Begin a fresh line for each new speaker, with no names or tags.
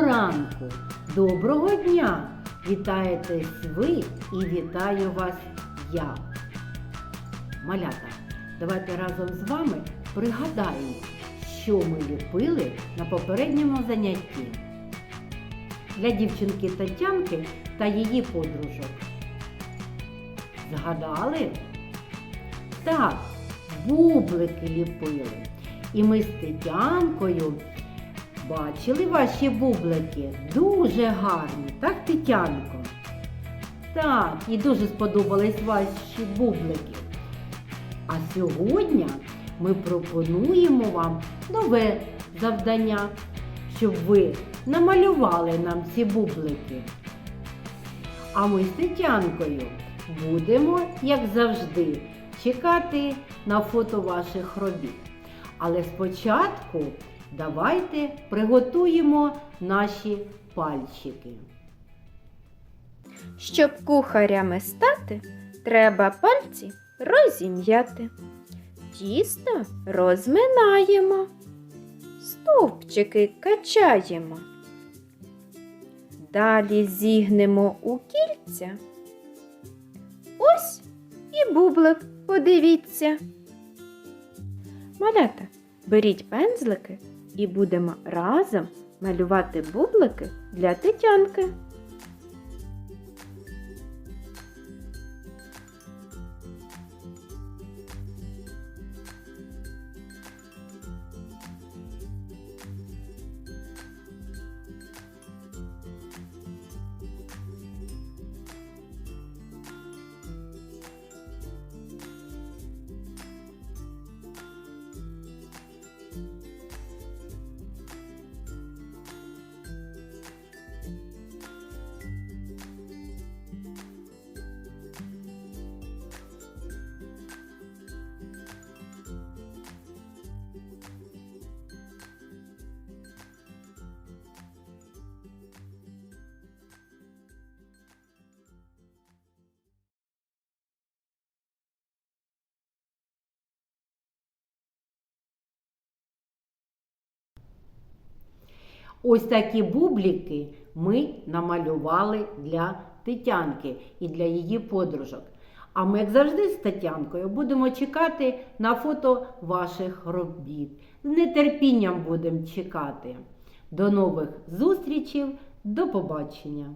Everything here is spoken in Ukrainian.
ранку, доброго дня! Вітаєтесь ви і вітаю вас я. Малята, давайте разом з вами пригадаємо, що ми ліпили на попередньому занятті. Для дівчинки Тетянки та її подружок. Згадали? Так, бублики ліпили. І ми з Тетянкою бачили ваші бублики. Дуже гарні, так, Тетянко? Так, і дуже сподобались ваші бублики. А сьогодні ми пропонуємо вам нове завдання, щоб ви намалювали нам ці бублики. А ми з Тетянкою будемо, як завжди, чекати на фото ваших робіт. Але спочатку давайте приготуємо наші пальчики.
Щоб кухарями стати, треба пальці розім'яти. Тісто розминаємо, стовпчики качаємо. Далі зігнемо у кільця. Ось і бублик, подивіться. Малята, беріть пензлики і будемо разом малювати бублики для Тетянки.
Ось такі бубліки ми намалювали для Тетянки і для її подружок. А ми, як завжди, з Тетянкою будемо чекати на фото ваших робіт. З нетерпінням будемо чекати. До нових зустрічей, до побачення!